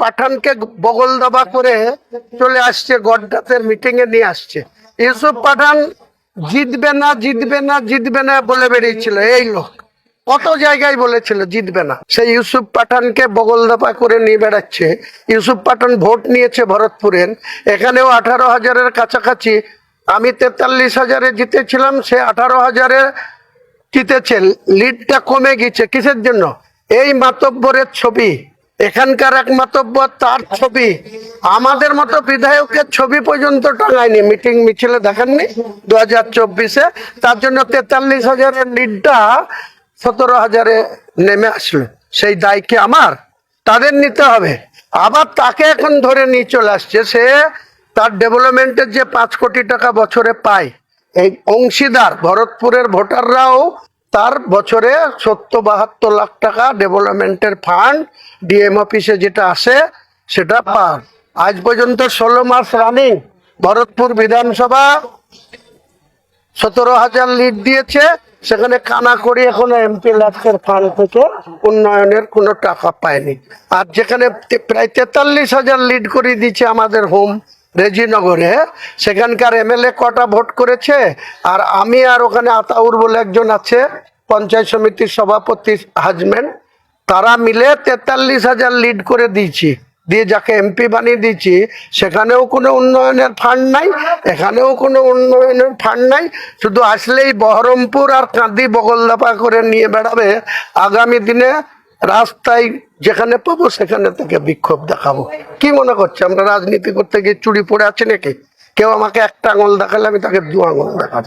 পাঠানকে বগল দাবা করে চলে আসছে, গড্ডাতের মিটিং এ নিয়ে আসছে। ইউসুফ পাঠান জিতবে না জিতবে না জিতবে না বলে বেরিয়েছিল। এই লোক কত জায়গায় বলেছিল, জিতবে না। সেই ইউসুফ পাঠানকে বগল দাপা করে নিয়ে বেড়াচ্ছে। ইউসুফ পাঠান ভোট নিয়েছে ভরতপুরের। এখানেও আঠারো হাজারের কাছাকাছি। আমি তেতাল্লিশ হাজারে জিতেছিলাম, সে আঠারো হাজারে জিতেছে। লিডটা কমে গেছে। কিসের জন্য? এই মাতব্বরের ছবি। এখানকার এক মাতব্বর তার ছবি। আমাদের মতো বিধায়কের ছবি পর্যন্ত টাঙায়নি, মিটিং মিছিলে দেখাননি দু হাজার চব্বিশে। তার জন্য তেতাল্লিশ হাজারের লিডটা সতেরো হাজারে নেমে আসলো। সেই দায় কি আমার? তাদের নিতে হবে। আবার তাকে এখন ধরে নিয়ে চলে আসছে। সে তার ডেভেলপমেন্টের যে পাঁচ কোটি টাকা বছরে পায়, এই অংশীদার ভরতপুরের ভোটাররাও তার বছরে সত্তর বাহাত্তর লাখ টাকা ডেভেলপমেন্টের ফান্ড ডিএম অফিসে যেটা আসে সেটা পান। আজ পর্যন্ত ষোলো মাস রানিং ভরতপুর বিধানসভা সতেরো হাজার লিড দিয়েছে। সেখানে কানা করি এখনও এমপি লাখের ফান্ড থেকে উন্নয়নের কোনো টাকা পায়নি। আর যেখানে প্রায় তেতাল্লিশ হাজার লিড করে দিচ্ছে আমাদের হোম রেজিনগরে, সেখানকার এমএলএ কটা ভোট করেছে? আর আমি আর ওখানে আতাউর বলে একজন আছে, পঞ্চায়েত সমিতির সভাপতি হাজবেন্ড, তারা মিলে তেতাল্লিশ হাজার লিড করে দিয়েছি। দিয়ে যাকে এমপি বানিয়ে দিয়েছি, সেখানেও কোনো উন্নয়নের ফান্ড নাই, এখানেও কোনো উন্নয়নের ফান্ড নাই। শুধু আসলেই বহরমপুর আর কাঁদি বগলদাপা করে নিয়ে বেড়াবে। আগামী দিনে রাস্তায় যেখানে পাবো, সেখানে থেকে বিক্ষোভ দেখাবো। কি মনে করছে? আমরা রাজনীতি করতে গিয়ে চুরি পড়ে আছে নাকি? কেউ আমাকে একটা আঙুল দেখালে আমি তাকে দু আঙুল দেখাবো।